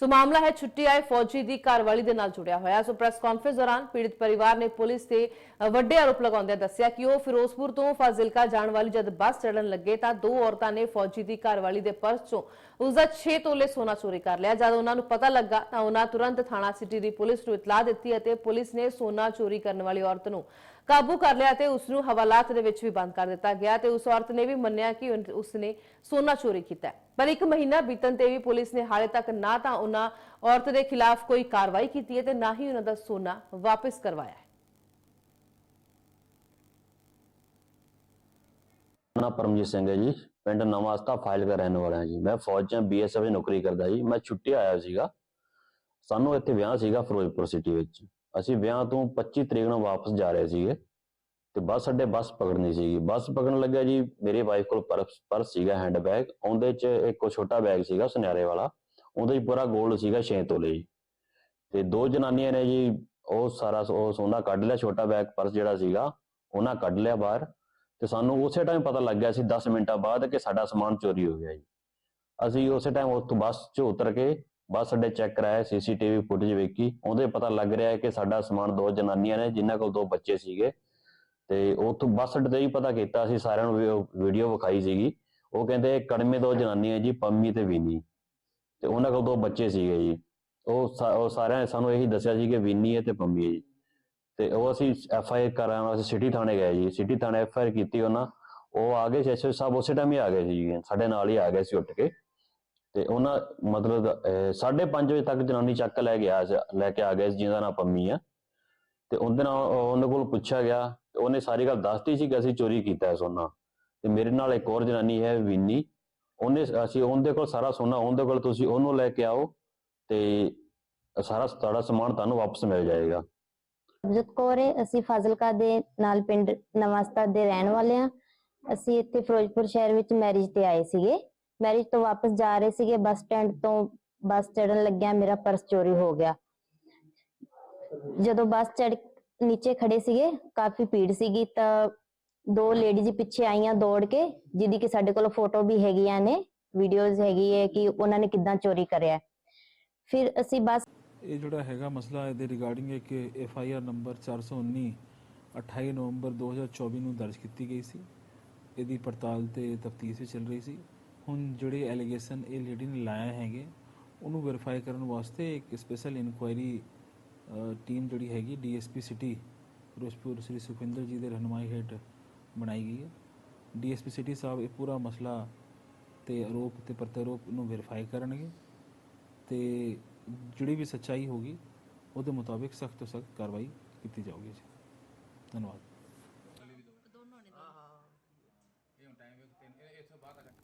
ਸੋ ਮਾਮਲਾ ਹੈ ਛੁੱਟੀ ਆਏ ਫੌਜੀ ਦੀ ਘਰਵਾਲੀ ਦੇ ਨਾਲ ਜੁੜਿਆ ਹੋਇਆ। ਸੋ ਪ੍ਰੈਸ ਕਾਨਫਰੰਸ ਦੌਰਾਨ ਪੀੜਿਤ ਪਰਿਵਾਰ ਨੇ ਪੁਲਿਸ ਤੇ ਵੱਡੇ ਆਰੋਪ ਲਗਾਉਂਦਿਆਂ ਦੱਸਿਆ ਕਿ ਉਹ ਫਿਰੋਜ਼ਪੁਰ ਤੋਂ ਫਾਜ਼ਿਲਕਾ ਜਾਣ ਵਾਲੀ ਜਦ ਬੱਸ ਚੜਨ ਲੱਗੇ ਤਾਂ ਦੋ ਔਰਤਾਂ ਨੇ ਫੌਜੀ ਦੀ ਘਰਵਾਲੀ ਦੇ ਪਰਸ ਚੋਂ ਉਸ ਦਾ 6 ਤੋਲੇ ਸੋਨਾ ਚੋਰੀ ਕਰ ਲਿਆ। ਜਦ ਉਹਨਾਂ ਨੂੰ ਪਤਾ ਲੱਗਾ ਤਾਂ ਉਹਨਾਂ ਤੁਰੰਤ ਥਾਣਾ ਸਿਟੀ ਦੀ ਪੁਲਿਸ ਨੂੰ ਇਤਲਾਹ ਦਿੱਤੀ ਅਤੇ ਪੁਲਿਸ ਨੇ ਸੋਨਾ ਚੋਰੀ ਕਰਨ ਵਾਲੀ ਔਰਤ ਨੂੰ ਕਾਬੂ ਕਰ ਲਿਆ ਤੇ ਉਸ ਨੂੰ ਹਵਾਲਾਤ ਦੇ ਵਿੱਚ ਵੀ ਬੰਦ ਕਰ ਦਿੱਤਾ ਗਿਆ ਤੇ ਉਸ ਔਰਤ ਨੇ ਵੀ ਮੰਨਿਆ ਕਿ ਉਸ ਨੇ ਸੋਨਾ ਚੋਰੀ ਕੀਤਾ ਪਰ ਇੱਕ ਮਹੀਨਾ ਬੀਤਣ ਤੇ ਵੀ ਪੁਲਿਸ ਨੇ ਹਾਲੇ ਤੱਕ ਨਾ ਤਾਂ ਉਹਨਾਂ ਔਰਤ ਦੇ ਖਿਲਾਫ ਕੋਈ ਕਾਰਵਾਈ ਕੀਤੀ ਹੈ ਤੇ ਨਾ ਹੀ ਉਹਨਾਂ ਦਾ ਸੋਨਾ ਵਾਪਸ ਕਰਵਾਇਆ ਹੈ। ਮੇਰਾ ਪਰਮਜੀਤ ਸਿੰਘ ਹੈ ਜੀ। ਪਿੰਡ ਨਵਾਂਸਤਾ ਫਾਈਲ ਦਾ ਰਹਿਣ ਵਾਲਾ ਜੀ। ਮੈਂ ਫੌਜ 'ਚ ਬੀਐਸਐਫ ਦੀ ਨੌਕਰੀ ਕਰਦਾ ਜੀ। ਮੈਂ ਛੁੱਟੀ ਆਇਆ ਸੀਗਾ। ਸਾਨੂੰ ਇੱਥੇ ਵਿਆਹ ਸੀਗਾ ਫਿਰੋਜ਼ਪੁਰ ਸਿਟੀ ਵਿੱਚ। ਅਸੀਂ ਵਿਆਹ ਤੋਂ 25 ਤਰੀਕ ਨੂੰ ਵਾਪਸ ਜਾ ਰਹੇ ਸੀਗੇ ਤੇ ਬੱਸ ਅੱਡੇ ਬੱਸ ਪਕੜਨੀ ਸੀਗੀ। ਬੱਸ ਪਕੜਨ ਲੱਗਿਆ ਜੀ। ਮੇਰੇ ਵਾਈਫ ਕੋਲ ਪਰਸ ਸੀਗਾ ਹੈਂਡ ਬੈਗ ਉਹਦੇ 'ਚ ਇੱਕ ਛੋਟਾ ਬੈਗ ਸੀਗਾ, ਸੁਨਿਆਰੇ ਵਾਲਾ। ਉਹਦੇ 'ਚ ਪੂਰਾ 골ਡ ਸੀਗਾ 6 ਤੋਲੇ ਜੀ। ਤੇ ਦੋ ਜਨਾਨੀਆਂ ਨੇ ਜੀ, ਉਹ ਸਾਰਾ ਉਹ ਸੋਨਾ ਕੱਢ ਲਿਆ, ਛੋਟਾ ਬੈਗ ਪਰਸ ਜਿਹੜਾ ਸੀਗਾ, ਉਹਨਾਂ ਕੱਢ ਲਿਆ ਬਾਹਰ। ਤੇ ਸਾਨੂੰ ਉਸੇ ਟਾਈਮ ਪਤਾ ਲੱਗ ਗਿਆ ਸੀ 10 ਮਿੰਟਾਂ ਬਾਅਦ ਕਿ ਸਾਡਾ ਸਮਾਨ ਚੋਰੀ ਹੋ ਗਿਆ ਜੀ। ਅਸੀਂ ਉਸੇ ਟਾਈਮ ਉੱਥੋਂ ਬੱਸ 'ਚ ਉਤਰ ਕੇ, ਬੱਸ ਅੱਡੇ ਚੈੱਕ ਕਰਾਇਆ ਸੀਸੀਟੀਵੀ ਫੁਟੇਜ ਵੇਖੀ। ਉਹਦੇ ਪਤਾ ਲੱਗ ਰਿਹਾ ਹੈ ਕਿ ਸਾਡਾ ਸਮਾਨ ਦੋ ਜਨਾਨੀਆਂ ਨੇ, ਜਿਨ੍ਹਾਂ ਕੋਲ ਦੋ ਬੱਚੇ ਸੀਗੇ। ਤੇ ਉੱਥੋਂ ਬੱਸ ਅੱਡੇ ਤੇ ਹੀ ਪਤਾ ਕੀਤਾ, ਅਸੀਂ ਸਾਰਿਆਂ ਨੂੰ ਵੀਡੀਓ ਵਿਖਾਈ ਸੀਗੀ। ਉਹ ਕਹਿੰਦੇ, ਕੜਮੇ ਦੋ ਜਨਾਨੀਆਂ ਜੀ, ਪੰਮੀ ਤੇ ਵੀਨੀ। ਤੇ ਉਹਨਾਂ ਕੋਲ ਦੋ ਬੱਚੇ ਸੀਗੇ ਜੀ। ਉਹ ਸਾ- ਉਹ ਸਾਰਿਆਂ ਨੇ ਸਾਨੂੰ ਇਹੀ ਦੱਸਿਆ ਸੀ ਕਿ ਵੀਨੀ ਹੈ ਤੇ ਪੰਮੀ ਹੈ ਜੀ। ਤੇ ਉਹ ਅਸੀਂ ਐਫ ਆਈ ਆਰ ਕਰਾਉਣ ਵਾਸਤੇ ਸਿਟੀ ਥਾਣੇ ਗਏ ਜੀ। ਸਿਟੀ ਥਾਣੇ ਐਫ ਆਈ ਆਰ ਕੀਤੀ ਉਹਨਾਂ। ਉਹ ਆ ਗਏ ਐਸਐਸ ਸਾਹਿਬ ਉਸੇ ਟਾਈਮ ਹੀ ਆ ਗਏ ਸੀ ਸਾਡੇ ਨਾਲ ਹੀ ਆ ਗਏ ਸੀ ਉੱਠ ਕੇ। ਤੇ ਉਹਨਾਂ ਮਤਲਬ 5:30 ਵਜੇ ਤੱਕ ਜਨਾਨੀ ਚੱਕ ਲੈ ਗਿਆ ਸੀ- ਲੈ ਕੇ ਆ ਗਏ ਸੀ ਜਿਹਦਾ ਨਾਮ ਪੰਮੀ ਆ। ਤੇ ਉਹਦੇ ਨਾਲ ਉਹਨਾਂ ਕੋਲ ਪੁੱਛਿਆ ਗਿਆ। ਤੇ ਉਹਨੇ ਸਾਰੀ ਗੱਲ ਦੱਸਤੀ ਸੀ ਕਿ ਅਸੀਂ ਚੋਰੀ ਕੀਤਾ ਹੈ ਸੋਨਾ ਤੇ ਮੇਰੇ ਨਾਲ ਇੱਕ ਹੋਰ ਜਨਾਨੀ ਹੈ, ਵਿੰਨੀ। ਉਹਨੇ ਅਸੀਂ ਉਹਦੇ ਕੋਲ ਸਾਰਾ ਸੋਨਾ, ਉਹਦੇ ਕੋਲ ਤੁਸੀਂ ਉਹਨੂੰ ਲੈ ਕੇ ਆਓ ਤੇ ਸਾਰਾ ਤੁਹਾਡਾ ਸਮਾਨ ਤੁਹਾਨੂੰ ਵਾਪਸ ਮਿਲ ਜਾਏਗਾ। ਅਮਜਦ ਕੌਰ ਹੈ, ਅਸੀਂ ਫਾਜ਼ਿਲਕਾ ਦੇ ਨਾਲ ਪਿੰਡ ਨਵਾਸਤਾ ਦੇ ਰਹਿਣ ਵਾਲੇ ਹਾਂ। ਅਸੀਂ ਇੱਥੇ ਫਿਰੋਜ਼ਪੁਰ ਸ਼ਹਿਰ ਵਿੱਚ ਮੈਰਿਜ ਤੇ ਆਏ ਸੀਗੇ। ਮੈਰਿਜ ਤੋਂ ਵਾਪਸ ਜਾ ਰਹੇ ਸੀਗੇ, ਬੱਸ ਸਟੈਂਡ ਤੋਂ ਬੱਸ ਚੜਨ ਲੱਗਿਆ, ਮੇਰਾ ਪਰਸ ਚੋਰੀ ਹੋ ਗਿਆ। ਜਦੋਂ ਬੱਸ ਚੜ ਨੀਚੇ ਖੜੇ ਸੀਗੇ, ਕਾਫੀ ਭੀੜ ਸੀਗੀ ਤਾਂ ਦੋ ਲੇਡੀਜ਼ ਪਿੱਛੇ ਆਈਆਂ ਦੌੜ ਕੇ, ਜਿਹਦੀ ਕਿ ਸਾਡੇ ਕੋਲ ਫੋਟੋ ਵੀ ਹੈਗੀਆਂ ਨੇ ਵੀਡੀਓਜ਼ ਹੈਗੀ ਹੈ ਕਿ ਉਹਨਾਂ ਨੇ ਕਿੱਦਾਂ ਚੋਰੀ ਕਰਿਆ ਫਿਰ ਅਸੀਂ ਬੱਸ ਇਹ ਜਿਹੜਾ ਹੈਗਾ ਮਸਲਾ ਇਹਦੇ ਰਿਗਾਰਡਿੰਗ ਇੱਕ ਐਫ ਆਈ ਆਰ ਨੰਬਰ 419 28 ਨਵੰਬਰ 2024 ਨੂੰ ਦਰਜ ਕੀਤੀ ਗਈ ਸੀ। ਇਹਦੀ ਪੜਤਾਲ ਤੇ ਤਫਤੀਸ਼ ਵੀ ਚੱਲ ਰਹੀ ਸੀ। ਹੁਣ ਜਿਹੜੇ ਐਲੀਗੇਸ਼ਨ ਇਹ ਲੇਡੀ ਨੇ ਲਾਇਆ ਹੈਗੇ, ਉਹਨੂੰ ਵੈਰੀਫਾਈ ਕਰਨ ਵਾਸਤੇ ਇੱਕ ਸਪੈਸ਼ਲ ਇਨਕੁਆਇਰੀ ਟੀਮ ਜਿਹੜੀ ਹੈਗੀ ਡੀਐਸਪੀ ਸਿਟੀ ਫਿਰੋਜ਼ਪੁਰ ਸ੍ਰੀ ਸੁਖਿੰਦਰ ਜੀ ਦੇ ਰਹਿਨੁਮਾਈ ਹੇਠ ਬਣਾਈ ਗਈ ਹੈ। ਡੀਐਸਪੀ ਸਿਟੀ ਸਾਹਿਬ ਇਹ ਪੂਰਾ ਮਸਲਾ ਤੇ ਆਰੋਪ ਤੇ ਪ੍ਰਤੀਆਰੋਪ ਨੂੰ ਵੈਰੀਫਾਈ ਕਰਨਗੇ ਤੇ ਜਿਹੜੀ ਵੀ ਸੱਚਾਈ ਹੋਗੀ ਉਹਦੇ ਮੁਤਾਬਿਕ ਸਖਤ ਤੋਂ ਸਖਤ ਕਾਰਵਾਈ ਕੀਤੀ ਜਾਊਗੀ ਜੀ। ਧੰਨਵਾਦ। ਦੋਨੋਂ ਨੇ ਇਹ ਹੁਣ ਟਾਈਮ ਵੇਖ ਤਿੰਨ ਇਹ ਇੱਥੋਂ ਬਾਅਦ ਤੱਕ